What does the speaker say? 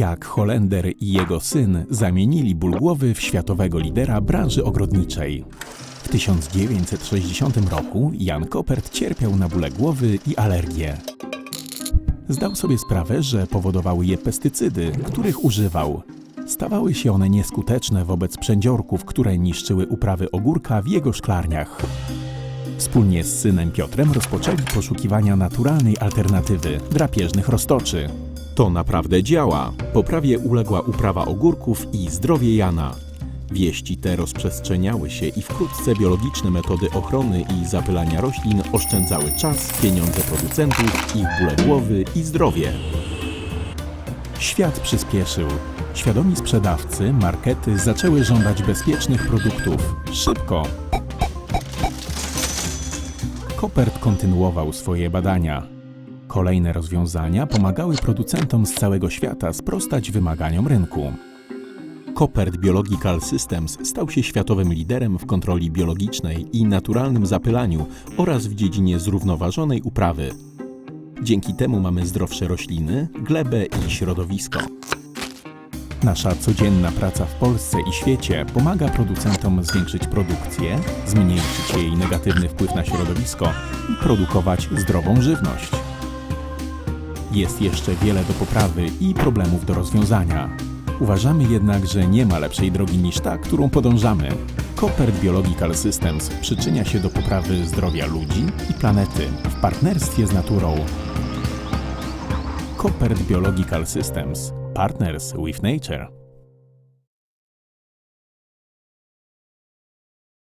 Jak Holender i jego syn zamienili ból głowy w światowego lidera branży ogrodniczej. W 1960 roku Jan Kopert cierpiał na bóle głowy i alergię. Zdał sobie sprawę, że powodowały je pestycydy, których używał. Stawały się one nieskuteczne wobec przędziorków, które niszczyły uprawy ogórka w jego szklarniach. Wspólnie z synem Piotrem rozpoczęli poszukiwania naturalnej alternatywy drapieżnych roztoczy. To naprawdę działa. Poprawie uległa uprawa ogórków i zdrowie Jana. Wieści te rozprzestrzeniały się i wkrótce biologiczne metody ochrony i zapylania roślin oszczędzały czas, pieniądze producentów, ich bóle głowy i zdrowie. Świat przyspieszył. Świadomi sprzedawcy, markety zaczęły żądać bezpiecznych produktów. Szybko. Kopert kontynuował swoje badania. Kolejne rozwiązania pomagały producentom z całego świata sprostać wymaganiom rynku. Kopert Biological Systems stał się światowym liderem w kontroli biologicznej i naturalnym zapylaniu oraz w dziedzinie zrównoważonej uprawy. Dzięki temu mamy zdrowsze rośliny, glebę i środowisko. Nasza codzienna praca w Polsce i świecie pomaga producentom zwiększyć produkcję, zmniejszyć jej negatywny wpływ na środowisko i produkować zdrową żywność. Jest jeszcze wiele do poprawy i problemów do rozwiązania. Uważamy jednak, że nie ma lepszej drogi niż ta, którą podążamy. Copert Biological Systems przyczynia się do poprawy zdrowia ludzi i planety w partnerstwie z naturą. Copert Biological Systems Partners with Nature